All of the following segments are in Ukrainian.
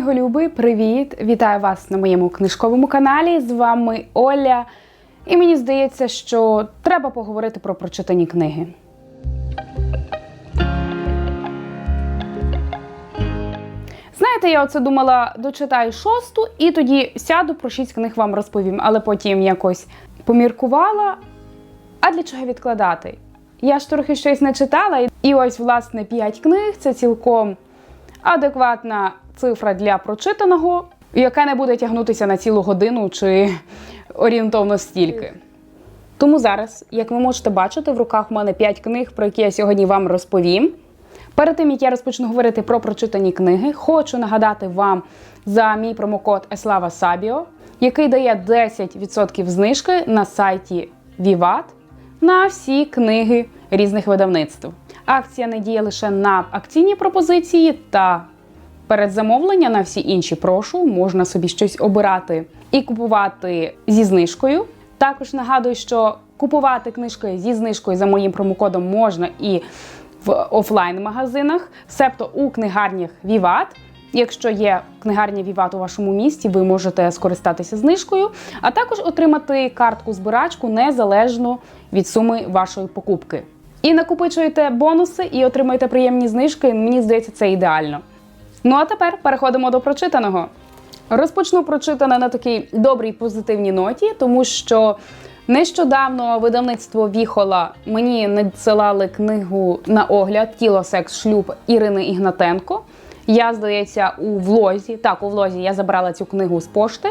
Книголюби, привіт! Вітаю вас на моєму книжковому каналі. З вами Оля. І мені здається, що треба поговорити про прочитані книги. Знаєте, я оце думала, дочитаю шосту і тоді сяду про шість книг вам розповім, але потім якось поміркувала. А для чого відкладати? Я ж трохи щось не читала, і ось, власне, п'ять книг це цілком адекватна цифра для прочитаного, яка не буде тягнутися на цілу годину чи орієнтовно стільки. Тому зараз, як ви можете бачити, в руках у мене 5 книг, про які я сьогодні вам розповім. Перед тим як я розпочну говорити про прочитані книги, хочу нагадати вам за мій промокод Еслава Сабіо, який дає 10% знижки на сайті Vivat на всі книги різних видавництв. Акція не діє лише на акційні пропозиції та передзамовлення на всі інші прошу. Можна собі щось обирати і купувати зі знижкою. Також нагадую, що купувати книжки зі знижкою за моїм промокодом можна і в офлайн-магазинах, себто у книгарнях Vivat. Якщо є книгарня Vivat у вашому місті, ви можете скористатися знижкою, а також отримати картку збирачку незалежно від суми вашої покупки. І накопичуєте бонуси і отримуєте приємні знижки. Мені здається, це ідеально. Ну а тепер переходимо до прочитаного. Розпочну прочитане на такій добрій позитивній ноті, тому що нещодавно видавництво Віхола мені надсилали книгу на огляд Тіло, секс, шлюб Ірини Ігнатенко. Я, здається, у влозі. Так, у влозі я забрала цю книгу з пошти.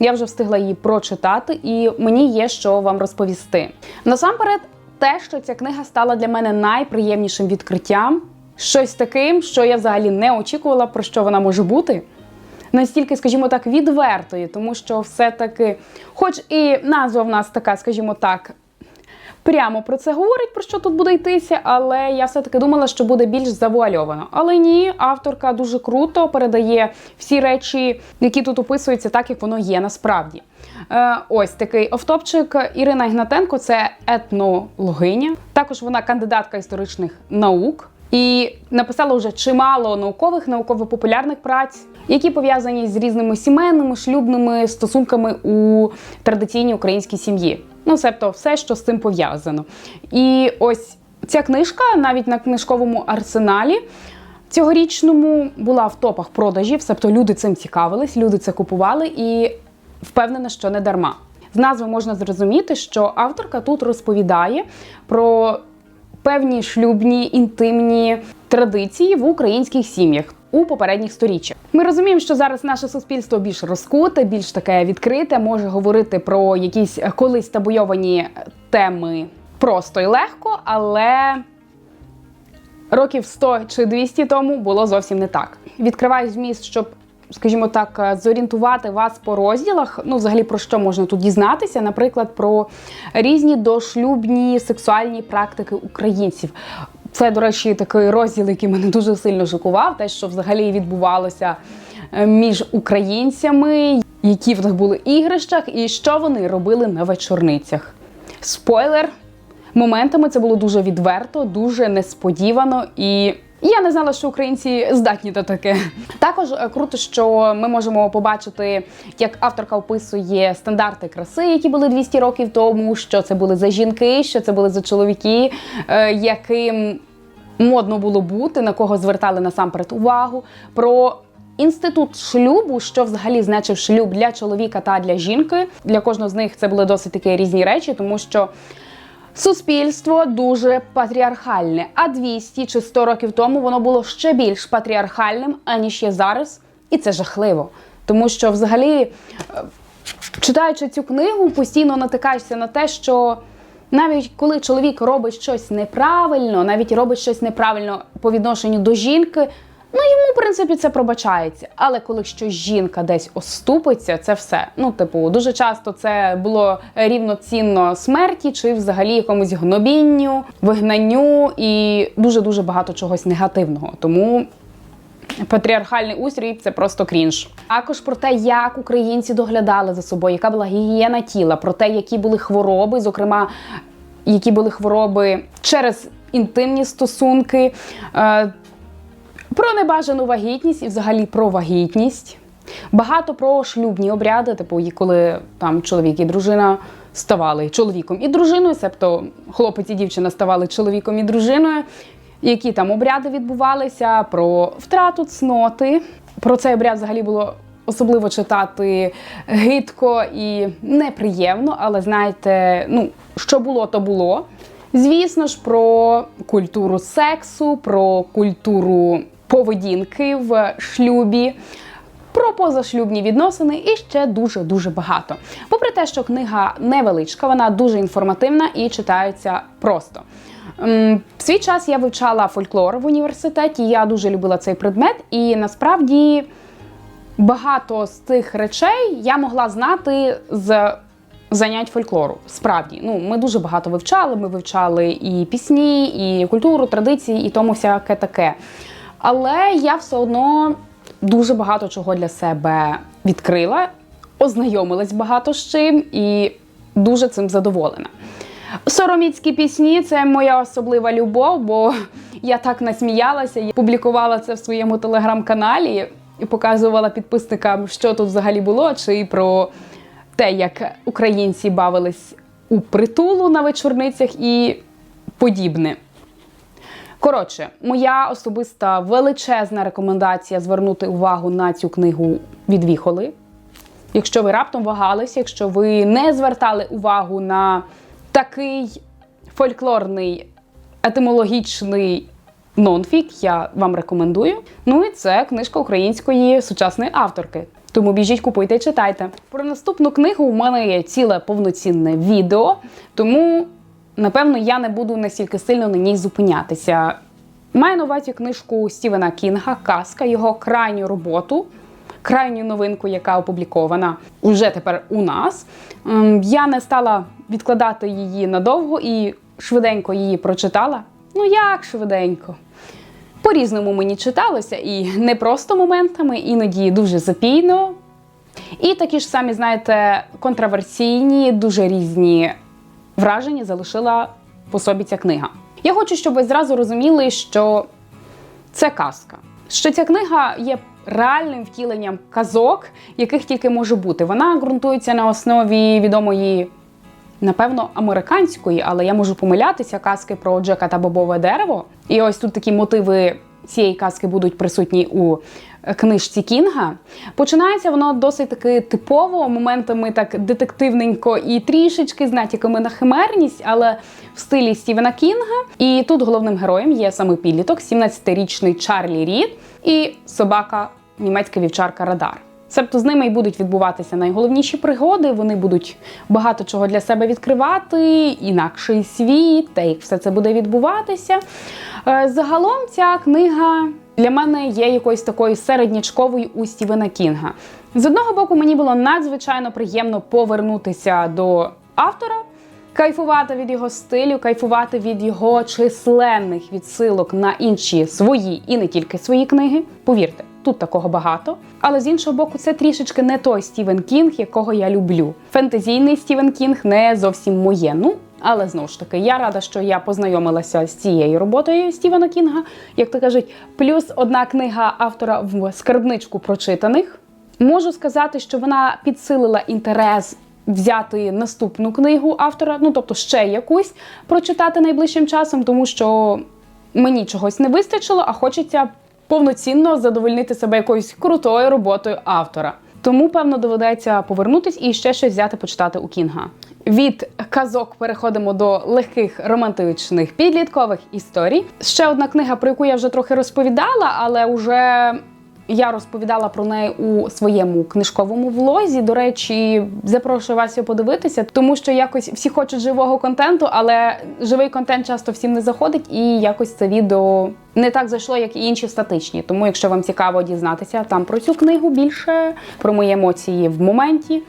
Я вже встигла її прочитати, і мені є що вам розповісти. Насамперед, те, що ця книга стала для мене найприємнішим відкриттям, щось таким, що я взагалі не очікувала, про що вона може бути. Настільки, скажімо так, відвертої, тому що все-таки, хоч і назва в нас така, скажімо так, прямо про це говорить, про що тут буде йтися, але я все-таки думала, що буде більш завуальовано. Але ні, авторка дуже круто передає всі речі, які тут описуються, так як воно є насправді. Е, ось такий офтопчик Ірина Ігнатенко це етнологиня. Також вона кандидатка історичних наук. І написала вже чимало наукових, науково-популярних праць, які пов'язані з різними сімейними, шлюбними стосунками у традиційній українській сім'ї. Ну, себто, все, що з цим пов'язано. І ось ця книжка навіть на книжковому арсеналі цьогорічному була в топах продажів, себто люди цим цікавились, люди це купували і впевнена, що не дарма. З назви можна зрозуміти, що авторка тут розповідає про певні шлюбні інтимні традиції в українських сім'ях у попередніх сторіччях. Ми розуміємо, що зараз наше суспільство більш розкуте, більш таке відкрите, може говорити про якісь колись табуйовані теми просто і легко, але років 100 чи 200 тому було зовсім не так. Відкриваю зміст, щоб скажімо так, зорієнтувати вас по розділах. Ну, взагалі, про що можна тут дізнатися, наприклад, про різні дошлюбні сексуальні практики українців. Це, до речі, такий розділ, який мене дуже сильно шокував, те, що взагалі відбувалося е, між українцями, які в них були ігрищах, і що вони робили на вечорницях. Спойлер, моментами це було дуже відверто, дуже несподівано і. Я не знала, що українці здатні до таке. Також е, круто, що ми можемо побачити, як авторка описує стандарти краси, які були 200 років тому. Що це були за жінки, що це були за чоловіки, е, яким модно було бути, на кого звертали насамперед увагу. Про Інститут шлюбу, що взагалі значив шлюб для чоловіка та для жінки. Для кожного з них це були досить такі різні речі, тому що. Суспільство дуже патріархальне, а 200 чи 100 років тому воно було ще більш патріархальним, аніж є зараз. І це жахливо. Тому що, взагалі, е, читаючи цю книгу, постійно натикаєшся на те, що навіть коли чоловік робить щось неправильно, навіть робить щось неправильно по відношенню до жінки. Ну, йому, в принципі, це пробачається. Але коли щось жінка десь оступиться, це все. Ну, типу, дуже часто це було рівноцінно смерті чи взагалі якомусь гнобінню, вигнанню і дуже-дуже багато чогось негативного. Тому. Патріархальний устрій це просто крінж. Також про те, як українці доглядали за собою, яка була гігієна тіла, про те, які були хвороби, зокрема, які були хвороби через інтимні стосунки. Про небажану вагітність і взагалі про вагітність. Багато про шлюбні обряди, типу, коли там чоловік і дружина ставали чоловіком і дружиною, себто хлопець і дівчина ставали чоловіком і дружиною, які там обряди відбувалися, про втрату цноти. Про цей обряд взагалі було особливо читати гидко і неприємно, але знаєте, ну, що було, то було. Звісно ж, про культуру сексу, про культуру поведінки в шлюбі, про позашлюбні відносини і ще дуже дуже багато. Попри те, що книга невеличка, вона дуже інформативна і читається просто. В свій час я вивчала фольклор в університеті. Я дуже любила цей предмет, і насправді багато з цих речей я могла знати з занять фольклору. Справді, ну ми дуже багато вивчали. Ми вивчали і пісні, і культуру, традиції, і тому всяке таке. Але я все одно дуже багато чого для себе відкрила, ознайомилась багато з чим і дуже цим задоволена. Сороміцькі пісні це моя особлива любов, бо я так насміялася і публікувала це в своєму телеграм-каналі і показувала підписникам, що тут взагалі було, чи про те, як українці бавились у притулу на вечорницях і подібне. Коротше, моя особиста величезна рекомендація звернути увагу на цю книгу від Віхоли. Якщо ви раптом вагалися, якщо ви не звертали увагу на такий фольклорний етимологічний нонфік, я вам рекомендую. Ну і це книжка української сучасної авторки. Тому біжіть, купуйте і читайте. Про наступну книгу у мене є ціле повноцінне відео, тому напевно я не буду настільки сильно на ній зупинятися. Маю на увазі книжку Стівена Кінга Казка, його крайню роботу, крайню новинку, яка опублікована уже тепер у нас. Ем, Я не стала відкладати її надовго і швиденько її прочитала. Ну як швиденько? По-різному мені читалося, і не просто моментами, іноді дуже запійно. І такі ж самі, знаєте, контроверсійні, дуже різні враження залишила по собі ця книга. Я хочу, щоб ви зразу розуміли, що це казка. Що ця книга є реальним втіленням казок, яких тільки може бути. Вона ґрунтується на основі відомої, напевно, американської, але я можу помилятися, казки про Джека та бобове дерево. І ось тут такі мотиви цієї казки будуть присутні у книжці Кінга. Починається воно досить таки типово, моментами так детективненько і трішечки з натяками на химерність, але в стилі Стівена Кінга. І тут головним героєм є саме підліток, 17-річний Чарлі Рід і собака, німецька вівчарка Радар. Себто з ними і будуть відбуватися найголовніші пригоди. Вони будуть багато чого для себе відкривати, інакший світ, та як все це буде відбуватися. Е, Загалом ця книга для мене є якоюсь такою середнячковою у Стівена Кінга. З одного боку, мені було надзвичайно приємно повернутися до автора. Кайфувати від його стилю, кайфувати від його численних відсилок на інші свої і не тільки свої книги. Повірте, тут такого багато. Але з іншого боку, це трішечки не той Стівен Кінг, якого я люблю. Фентезійний Стівен Кінг не зовсім моє. Ну, але знову ж таки, я рада, що я познайомилася з цією роботою Стівена Кінга. Як то кажуть, плюс одна книга автора в скарбничку прочитаних. Можу сказати, що вона підсилила інтерес взяти наступну книгу автора, ну тобто ще якусь прочитати найближчим часом, тому що мені чогось не вистачило, а хочеться повноцінно задовольнити себе якоюсь крутою роботою автора. Тому, певно, доведеться повернутись і ще щось взяти почитати у Кінга. Від казок переходимо до легких романтичних підліткових історій. Ще одна книга, про яку я вже трохи розповідала, але вже я розповідала про неї у своєму книжковому влозі. До речі, запрошую вас його подивитися, тому що якось всі хочуть живого контенту, але живий контент часто всім не заходить, і якось це відео не так зайшло, як і інші статичні. Тому, якщо вам цікаво дізнатися там про цю книгу більше, про мої емоції в моменті.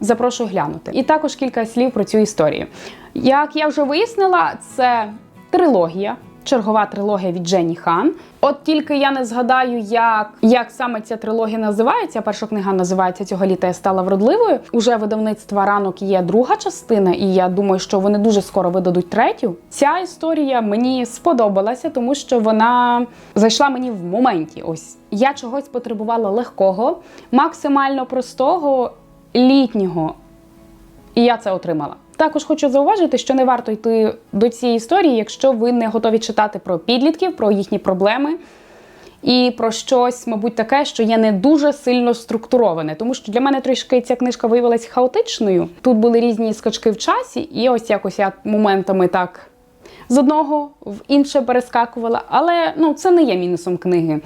Запрошую глянути. І також кілька слів про цю історію. Як я вже вияснила, це трилогія. Чергова трилогія від Дженні Хан. От тільки я не згадаю, як, як саме ця трилогія називається. Перша книга називається цього літа я стала вродливою. Уже видавництва ранок є друга частина, і я думаю, що вони дуже скоро видадуть третю. Ця історія мені сподобалася, тому що вона зайшла мені в моменті. Ось я чогось потребувала легкого, максимально простого, літнього. І я це отримала. Також хочу зауважити, що не варто йти до цієї історії, якщо ви не готові читати про підлітків, про їхні проблеми і про щось, мабуть, таке, що є не дуже сильно структуроване. Тому що для мене трішки ця книжка виявилась хаотичною. Тут були різні скачки в часі, і ось якось я моментами так. З одного в інше перескакувала, але ну це не є мінусом книги.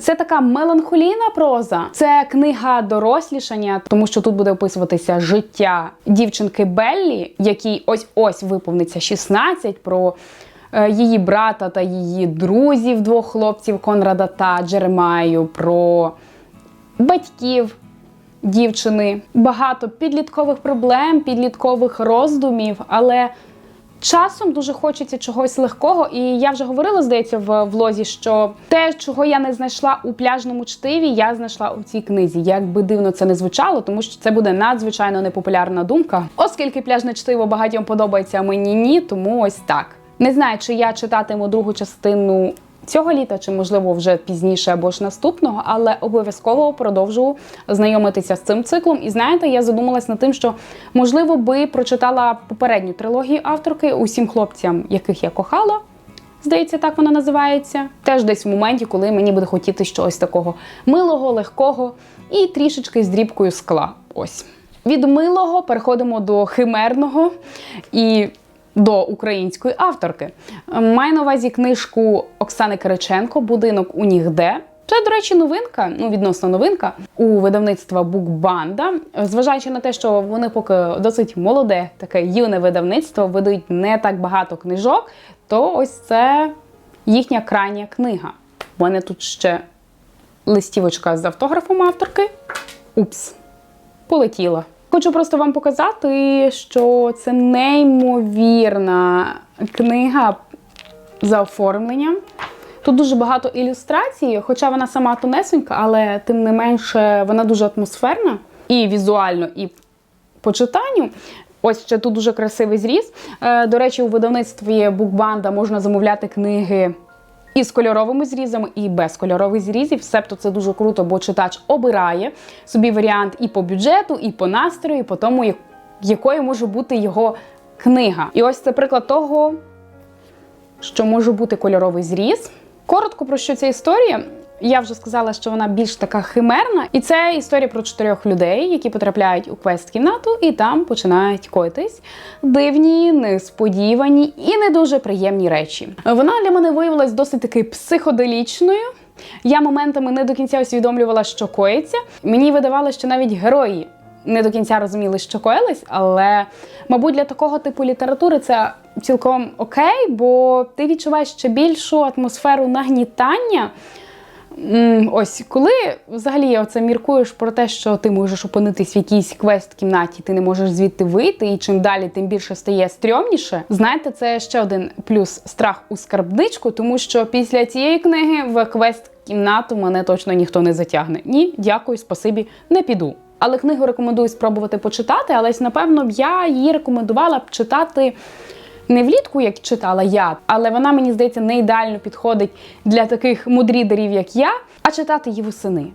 Це така меланхолійна проза. Це книга дорослішання, тому що тут буде описуватися життя дівчинки Беллі, якій ось ось виповниться 16, про е, її брата та її друзів, двох хлопців Конрада та Джеремаю, про батьків дівчини. Багато підліткових проблем, підліткових роздумів, але. Часом дуже хочеться чогось легкого, і я вже говорила, здається, в влозі, що те, чого я не знайшла у пляжному чтиві, я знайшла у цій книзі. Як би дивно це не звучало, тому що це буде надзвичайно непопулярна думка. Оскільки пляжне чтиво багатьом подобається, а мені ні, тому ось так. Не знаю, чи я читатиму другу частину цього літа, чи можливо вже пізніше або ж наступного, але обов'язково продовжу знайомитися з цим циклом. І знаєте, я задумалась над тим, що можливо би прочитала попередню трилогію авторки усім хлопцям, яких я кохала. Здається, так вона називається. Теж десь в моменті, коли мені буде хотіти щось такого милого, легкого і трішечки з дрібкою скла. Ось. Від милого переходимо до химерного і до української авторки. Маю на увазі книжку Оксани Кириченко Будинок у нігде. Це, до речі, новинка, ну відносно новинка у видавництва Букбанда. Зважаючи на те, що вони поки досить молоде, таке юне видавництво, видають не так багато книжок, то ось це їхня крайня книга. У мене тут ще листівочка з автографом авторки. Упс, полетіла. Хочу просто вам показати, що це неймовірна книга за оформленням. Тут дуже багато ілюстрацій, хоча вона сама тонесенька, але тим не менше вона дуже атмосферна і візуально, і по читанню. Ось ще тут дуже красивий зріз. Е, До речі, у видавництві Букбанда можна замовляти книги і з кольоровими зрізами, і без кольорових зрізів. Себто це дуже круто, бо читач обирає собі варіант і по бюджету, і по настрою, і по тому, якою може бути його книга. І ось це приклад того, що може бути кольоровий зріз. Коротко про що ця історія. Я вже сказала, що вона більш така химерна, і це історія про чотирьох людей, які потрапляють у квест-кімнату і там починають коїтись дивні, несподівані і не дуже приємні речі. Вона для мене виявилась досить таки психоделічною. Я моментами не до кінця усвідомлювала, що коїться. Мені видавалося, що навіть герої не до кінця розуміли, що коїлись, але, мабуть, для такого типу літератури це цілком окей, бо ти відчуваєш ще більшу атмосферу нагнітання. Ось коли взагалі оце міркуєш про те, що ти можеш опинитись в якійсь квест-кімнаті, ти не можеш звідти вийти, і чим далі, тим більше стає стрьомніше. Знаєте, це ще один плюс страх у скарбничку, тому що після цієї книги в квест-кімнату мене точно ніхто не затягне. Ні, дякую, спасибі, не піду. Але книгу рекомендую спробувати почитати, але напевно б я її рекомендувала б читати не влітку, як читала я, але вона, мені здається, не ідеально підходить для таких мудрідерів, як я, а читати її восени.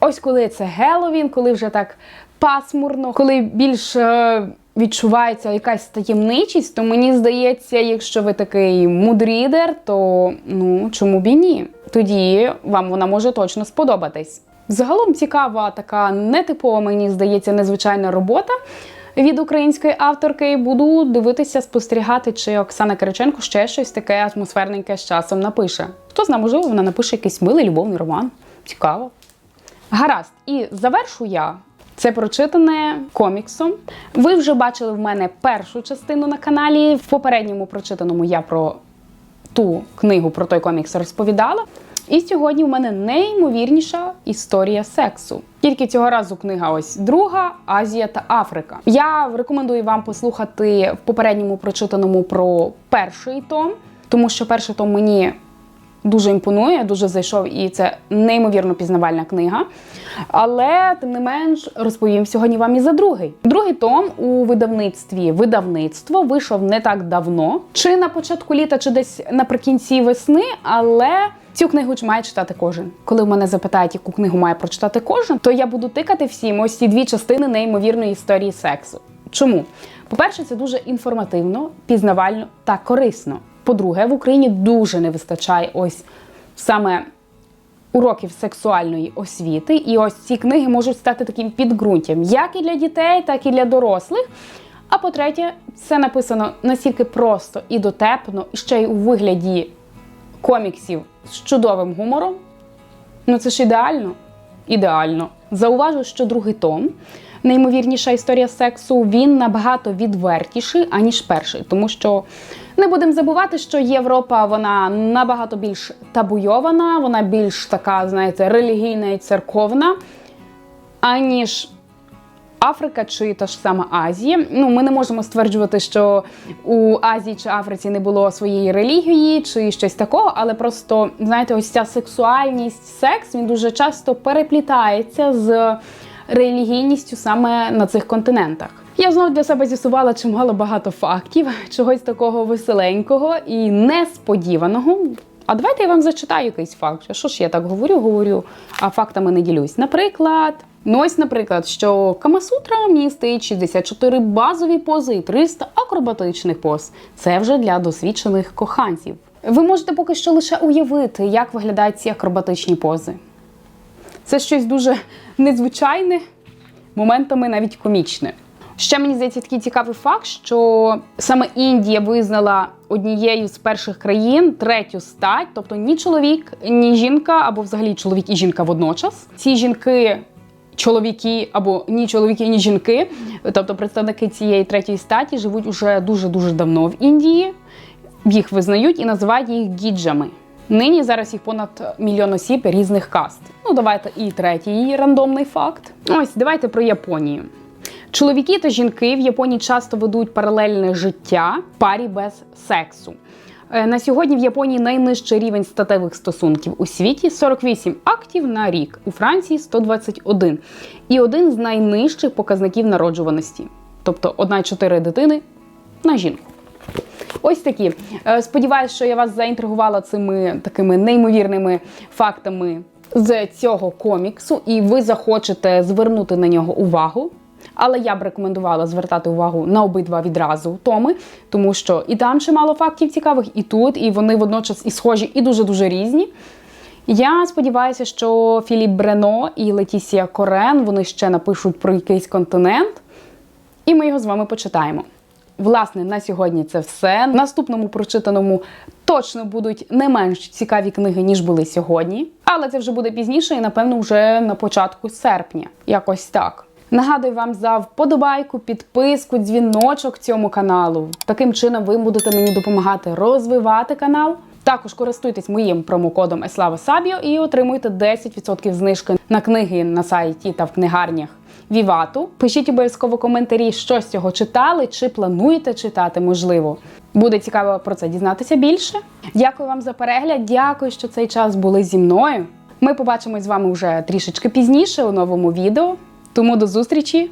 Ось коли це Геловін, коли вже так пасмурно, коли більш е, відчувається якась таємничість, то мені здається, якщо ви такий мудрідер, то ну чому б і ні? Тоді вам вона може точно сподобатись. Загалом цікава така нетипова, мені здається, незвичайна робота від української авторки. Буду дивитися, спостерігати, чи Оксана Кириченко ще щось таке атмосферненьке з часом напише. Хто знає, можливо, вона напише якийсь милий любовний роман. Цікаво. Гаразд, і завершу я. Це прочитане коміксом. Ви вже бачили в мене першу частину на каналі. В попередньому прочитаному я про ту книгу про той комікс розповідала. І сьогодні в мене неймовірніша історія сексу. Тільки цього разу книга ось друга Азія та Африка. Я рекомендую вам послухати в попередньому прочитаному про перший том. тому що перший том мені дуже імпонує, дуже зайшов, і це неймовірно пізнавальна книга. Але тим не менш розповім сьогодні вам і за другий. Другий том у видавництві видавництво вийшов не так давно, чи на початку літа, чи десь наприкінці весни, але. Цю книгу має читати кожен. Коли в мене запитають, яку книгу має прочитати кожен, то я буду тикати всім ось ці дві частини неймовірної історії сексу. Чому? По-перше, це дуже інформативно, пізнавально та корисно. По-друге, в Україні дуже не вистачає ось саме уроків сексуальної освіти. І ось ці книги можуть стати таким підґрунтям, як і для дітей, так і для дорослих. А по-третє, це написано настільки просто і дотепно, ще й у вигляді коміксів з чудовим гумором. Ну це ж ідеально. Ідеально. Зауважу, що другий том, неймовірніша історія сексу, він набагато відвертіший, аніж перший. Тому що не будемо забувати, що Європа вона набагато більш табуйована, вона більш така, знаєте, релігійна і церковна, аніж Африка чи та ж сама Азія. Ну, ми не можемо стверджувати, що у Азії чи Африці не було своєї релігії чи щось такого, але просто знаєте, ось ця сексуальність, секс він дуже часто переплітається з релігійністю саме на цих континентах. Я знову для себе з'ясувала чимало багато фактів, чогось такого веселенького і несподіваного. А давайте я вам зачитаю якийсь факт. Що ж я так говорю, говорю, а фактами не ділюсь. Наприклад, ну ось, наприклад, що Камасутра містить 64 базові пози і 300 акробатичних поз. Це вже для досвідчених коханців. Ви можете поки що лише уявити, як виглядають ці акробатичні пози. Це щось дуже незвичайне, моментами навіть комічне. Ще мені здається такий цікавий факт, що саме Індія визнала однією з перших країн третю стать, тобто ні чоловік, ні жінка, або взагалі чоловік і жінка водночас. Ці жінки. Чоловіки або ні чоловіки, ні жінки, тобто представники цієї третьої статі живуть уже дуже дуже давно в Індії. Їх визнають і називають їх гіджами. Нині зараз їх понад мільйон осіб різних каст. Ну давайте і третій рандомний факт. Ось давайте про Японію. Чоловіки та жінки в Японії часто ведуть паралельне життя в парі без сексу. Е, На сьогодні в Японії найнижчий рівень статевих стосунків у світі 48 актів на рік, у Франції 121. І один з найнижчих показників народжуваності, тобто 1,4 дитини на жінку. Ось такі. Е, Сподіваюсь, що я вас заінтригувала цими такими неймовірними фактами з цього коміксу, і ви захочете звернути на нього увагу. Але я б рекомендувала звертати увагу на обидва відразу томи, тому що і там чимало фактів цікавих, і тут, і вони водночас і схожі, і дуже дуже різні. Я сподіваюся, що Філіп Брено і Летісія Корен вони ще напишуть про якийсь континент, і ми його з вами почитаємо. Власне, на сьогодні це все. В наступному прочитаному точно будуть не менш цікаві книги, ніж були сьогодні. Але це вже буде пізніше і, напевно, вже на початку серпня. Якось так. Нагадую вам за вподобайку, підписку, дзвіночок цьому каналу. Таким чином ви будете мені допомагати розвивати канал. Також користуйтесь моїм промокодом Еслава Сабіо і отримуйте 10% знижки на книги на сайті та в книгарнях Вівату. Пишіть обов'язково коментарі, що з цього читали, чи плануєте читати, можливо. Буде цікаво про це дізнатися більше. Дякую вам за перегляд. Дякую, що цей час були зі мною. Ми побачимось з вами вже трішечки пізніше у новому відео. Тому до зустрічі!